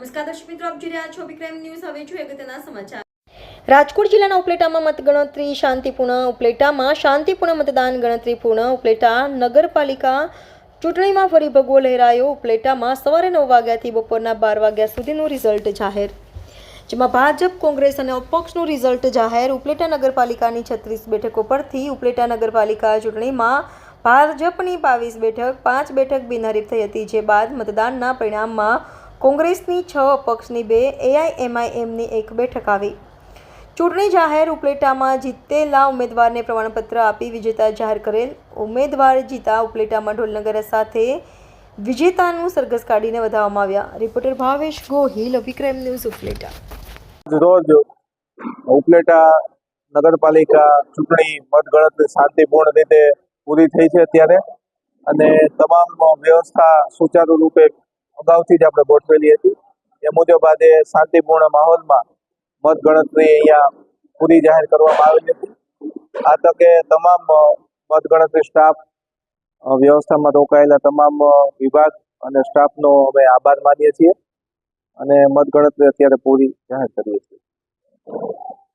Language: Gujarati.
નમસ્કાર દર્શક મિત્રો, આપ જોઈ રહ્યા છો વિક્રમ ન્યૂઝ. હવે જોઈએ અગત્યના સમાચાર. રાજકોટ જિલ્લાના ઉપલેટામાં મતગણતરી શાંતિપૂર્ણ ઉપલેટામાં શાંતિપૂર્ણ મતદાન ગણતરી પૂર્ણ ઉપલેટા નગરપાલિકા ચૂંટણીમાં ફરી ભગવો લહેરાયો ઉપલેટામાં સવારે નવ વાગ્યાથી બપોરના બાર વાગ્યા સુધીનું રિઝલ્ટ જાહેર. જેમાં ભાજપ, કોંગ્રેસ અને અપક્ષનું રિઝલ્ટ જાહેર. ઉપલેટા નગરપાલિકાની છત્રીસ બેઠકો પરથી ઉપલેટા નગરપાલિકા ચૂંટણીમાં ભાજપની બાવીસ બેઠક, પાંચ બેઠક બિનહરીફ થઈ હતી, જે બાદ મતદાનના પરિણામમાં કોંગ્રેસની છ અપક્ષની બે એઆઈએમઆઈએમની એક બેઠક આવી. ચૂંટણી જાહેર ઉપલેટામાં જીતેલા ઉમેદવારને પ્રમાણપત્ર આપી વિજેતા જાહેર કરેલ ઉમેદવાર જીતા ઉપલેટામાં ઢોલનગર સાથે વિજેતાનું સરઘસ કાઢીને વધાવવામાં આવ્યા. Reporter Bhavesh Gohil Vikram news Upleta. રોજ ઉપલેટા નગરપાલિકા ચૂંટણી મતગણતરી શાંતિપૂર્ણ રીતે પૂરી થઈ છે અત્યારે. અને તમામ વ્યવસ્થા સુચારુ રૂપે અગાઉથી જ આપણે ગોઠવેલી હતી. એ મુજબ આજે શાંતિપૂર્ણ માહોલમાં મતગણતરી અહીંયા પૂરી જાહેર કરવામાં આવેલી હતી. આ તકે તમામ મતગણતરી સ્ટાફ વ્યવસ્થામાં રોકાયેલા તમામ વિભાગ અને સ્ટાફનો અમે આભાર માનીએ છીએ અને મતગણતરી અત્યારે પૂરી જાહેર કરીએ છીએ.